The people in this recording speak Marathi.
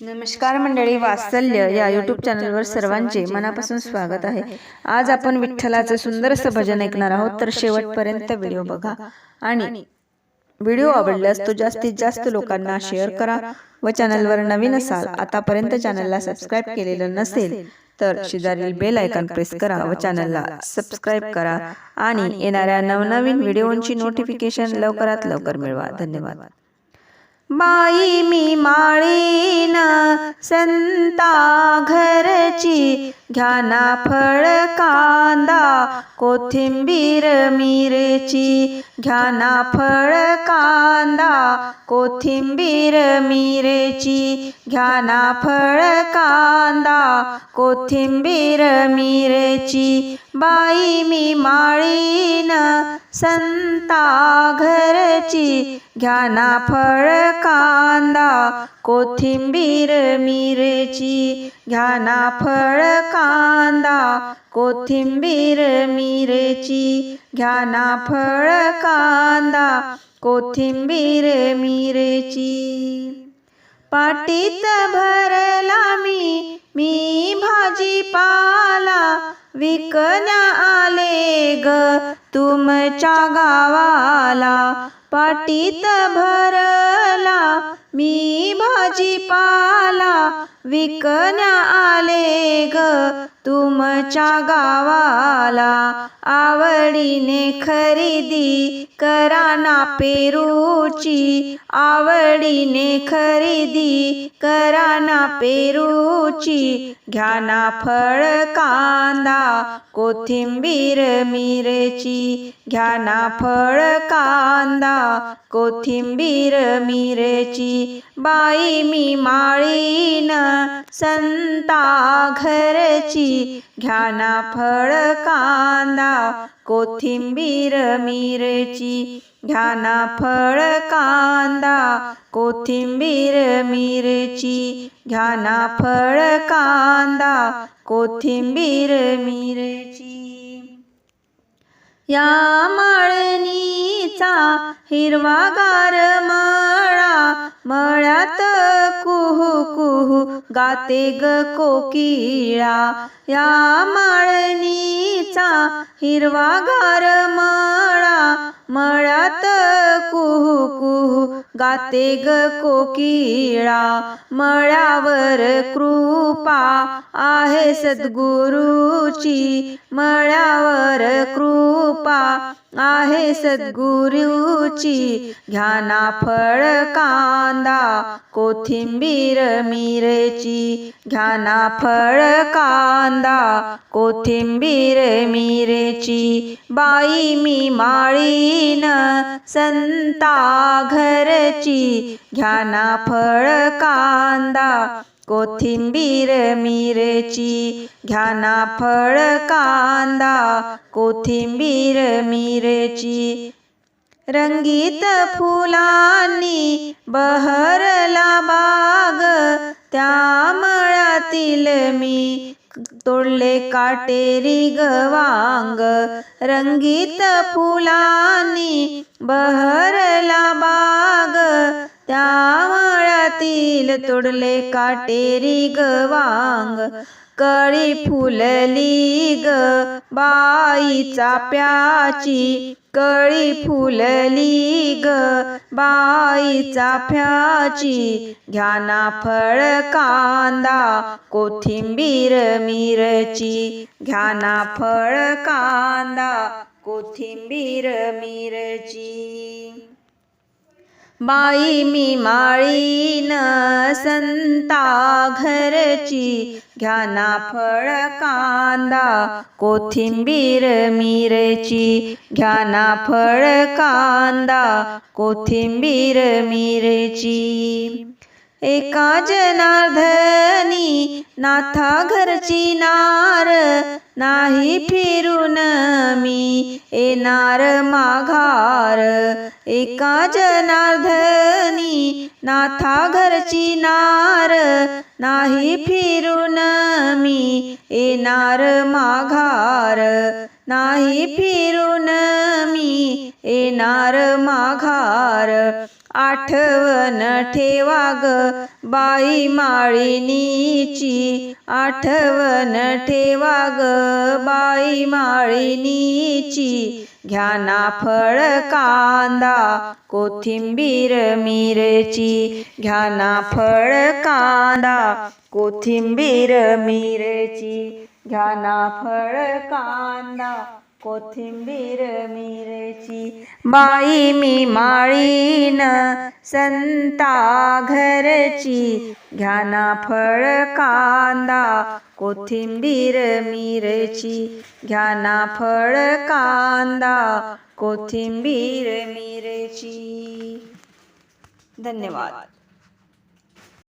नमस्कार मंडळी वात्सल्य या यूट्यूब चॅनलवर सर्वांचे मनापासून स्वागत आहे. आज आपण विठ्ठलाचं सुंदरसं भजन ऐकणार आहोत तर शेवटपर्यंत व्हिडिओ बघा. आणि व्हिडिओ आवडल्यास तो जास्तीत जास्त लोकांना शेअर करा व चॅनलवर नवीन असाल आतापर्यंत चॅनलला सबस्क्राईब केलेलं नसेल तर शेजारील बेल आयकॉन प्रेस करा व चॅनलला सबस्क्राईब करा. आणि येणाऱ्या नवनवीन व्हिडिओंची नोटिफिकेशन लवकरात लवकर मिळवा. धन्यवाद. बाई मी माळीन संता घरची घ्याना फळ कांदा कोथिंबीर मिरची. घ्याना फळ कांदा कोथिंबीर मिरची. घ्याना फळ कांदा कोथिंबीर मिरची. बाई मी माळीन संता घरची घ्याना फळ कांदा कोथिंबीर मिरची. घ्याना फळ कांदा कांदा कोथिंबीर मिरची घ्याना फळ कांदा कोथिंबीर मिरची. पाटीत भरला मी मी भाजीपाला विकण्या आले ग तुमच्या गावाला. पाटीत भरला मी भाजीपाला विकण्या आले ग तुमच्या गावाला आवडीने खरेदी करा ना पेरूची. आवडीने खरेदी करा ना पेरूची. घ्या ना फळ कांदा कोथिंबीर मिरची. घ्या ना फळ कांदा कोथिंबीर मिरची. बाई मी माळीन संता घरची घ्याना फळ कांदा कोथिंबीर मिरची घ्याना फळ कांदा कोथिंबीर मिरची घ्याना फळ कांदा कोथिंबीर मिरची. या माळणीचा हिरवागार मा मळ्यात कुहू कुहू गाते ग कोकिळा. या माळणीचा हिरवागार मळा. मळ्यात कुहू कुहू गाते ग कोकिळा. मळ्यावर कृपा आहे सद्गुरूची. मळ्यावर कृपा आहे सद्गुरूची घ्याना फळ कांदा कोथिंबीर मिरची घ्याना फळ कांदा कोथिंबीर मिरची बाई मी माळीन संता घरची घ्याना फळ कांदा कोथिंबीर मिरची घ्याना फळ कांदा. कोथिंबीर मिरची रंगीत फुलांनी बहरला बाग. त्या मळ्यातील मी तोडले काटेरी गवांग. रंगीत फुलांनी बहरला बाग. त्या मळ्यातील तोडले काटेरी गवांग कळी फुलली ग बाईचा प्याची. कळी फुलली ग बाईचा फ्याची घ्याना फळ कांदा कोथिंबीर मिरची. घ्याना फळ कांदा कोथिंबीर मिरची. बाई मी माळीन संता घरची घ्याना फळ कांदा कोथिंबीर मिरची. घ्याना फळ कांदा कोथिंबीर मिरची. एका जनार्दनी नाथा घरची नार नाही फिरून मी येणार माघार. एका जनार्दनी नाथा घरची नार नाही फिरून मी येणार माघार. नाही फिरून मी येणार माघार. आठवण ठेवा ग बाई माळिनीची. आठवण ठेवा ग बाई माळिनीची. घ्याना फळ कांदा कोथिंबीर मिरची. घ्याना फळ कांदा कोथिंबीर मिरची. घ्याना फळ कांदा कोथिंबीर मिरची बाई मी माळीन संता घरची घ्याना फळ कांदा कोथिंबीर मिरची. घ्याना फळ कांदा कोथिंबीर मिरची. धन्यवाद.